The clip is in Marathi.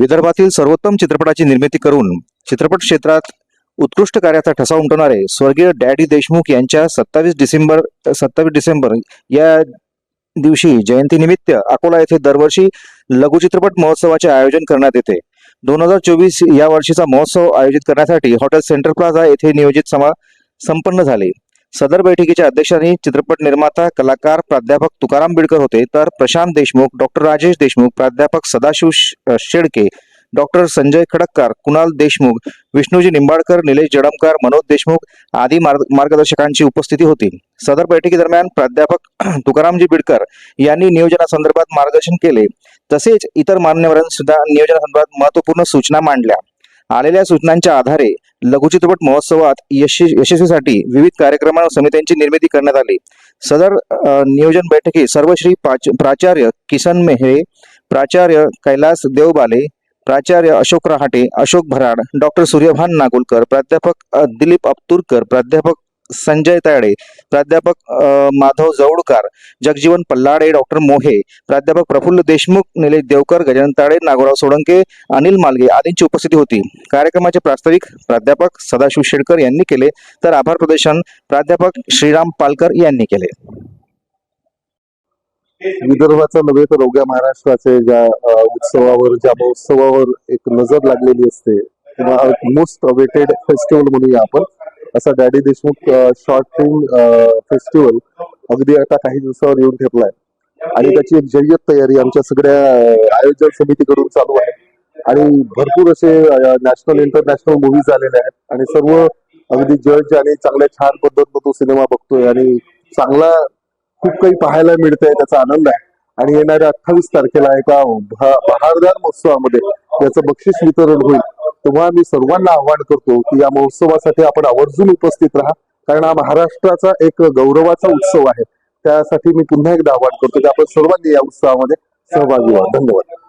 विदर्भातील सर्वोत्तम चित्रपटाची निर्मिती करून चित्रपट क्षेत्रात उत्कृष्ट कार्याचा ठसा उमटवणारे स्वर्गीय डॅडी देशमुख यांच्या सत्तावीस डिसेंबर सत्तावीस डिसेंबर या दिवशी जयंतीनिमित्त अकोला येथे दरवर्षी लघुचित्रपट महोत्सवाचे आयोजन करण्यात येते. दोन हजार चोवीस या वर्षीचा महोत्सव आयोजित करण्यासाठी हॉटेल सेंट्रल प्लाझा येथे नियोजित समा संपन्न झाले. सदर बैठकीच्या अध्यक्षांनी चित्रपट निर्माता कलाकार प्राध्यापक तुकाराम बिडकर होते तर प्रशांत देशमुख डॉक्टर राजेश देशमुख प्राध्यापक सदाशिव शेडके डॉक्टर संजय खडक्कार कुणाल देशमुख विष्णूजी निंबाळकर निलेश जडमकर मनोज देशमुख आदी मार्ग- मार्गदर्शकांची उपस्थिती होती. सदर बैठकीदरम्यान प्राध्यापक तुकारामजी बिडकर यांनी नियोजनासंदर्भात मार्गदर्शन केले. तसेच इतर मान्यवरांनी सुद्धा नियोजनासंदर्भात महत्त्वपूर्ण सूचना मांडल्या. आलेल्या सूचनांच्या आधारे लघुचित्रपट महोत्सवात यशस्वी यशस्वीसाठी विविध कार्यक्रम समित्यांची निर्मिती करण्यात आली. सदर नियोजन बैठकीत सर्वश्री पाच- प्राचार्य किसन मेहरे प्राचार्य कैलास देवबाले प्राचार्य अशोक रहाटे अशोक भराड डॉक्टर सूर्यभान नागुलकर प्राध्यापक दिलीप अप्तुरकर प्राध्यापक संजय तायडे प्राध्यापक माधव जवळकार जगजीवन पल्लाडे डॉक्टर मोहे प्राध्यापक प्रफुल्ल देशमुख निलेश देवकर गजानन ताडे नागोराव सोळंके अनिल मालगे आदींची उपस्थिती होती. कार्यक्रमाचे प्रास्ताविक प्राध्यापक सदाशिव शेडकर यांनी केले. तर आभार प्रदर्शन प्राध्यापक श्रीराम पालकर यांनी केले. विदर्भाचा नव्हे तर अवघ्या महाराष्ट्राचे ज्या उत्सवावर ज्या महोत्सवावर एक नजर लागलेली असते किंवा मोस्ट अवेटेड फेस्टिवल म्हणूया आपण असा daddy Deshmukh short film festival अगदी आता काही दिवसावर येऊन ठेपलाय. आणि त्याची एक जय्यत तयारी आमच्या सगळ्या आयोजन समितीकडून चालू आहे. आणि भरपूर असे नॅशनल इंटरनॅशनल मूवीज आलेले आहेत. आणि सर्व अगदी जज आणि चांगल्या छान पद्धतीनं तो सिनेमा बघतोय. आणि चांगला खूप काही पाहायला मिळतंय त्याचा आनंद आहे. आणि येणाऱ्या अठ्ठावीस तारखेला एका बहारदार महोत्सवामध्ये याचं बक्षीस वितरण होईल. तेव्हा मी सर्वांना आवाहन करतो की या महोत्सवासाठी आपण आवर्जून उपस्थित राहा. कारण हा महाराष्ट्राचा एक गौरवाचा उत्सव आहे. त्यासाठी मी पुन्हा एकदा आवाहन करतो की आपण सर्वांनी या उत्सवामध्ये सहभागी व्हा. धन्यवाद.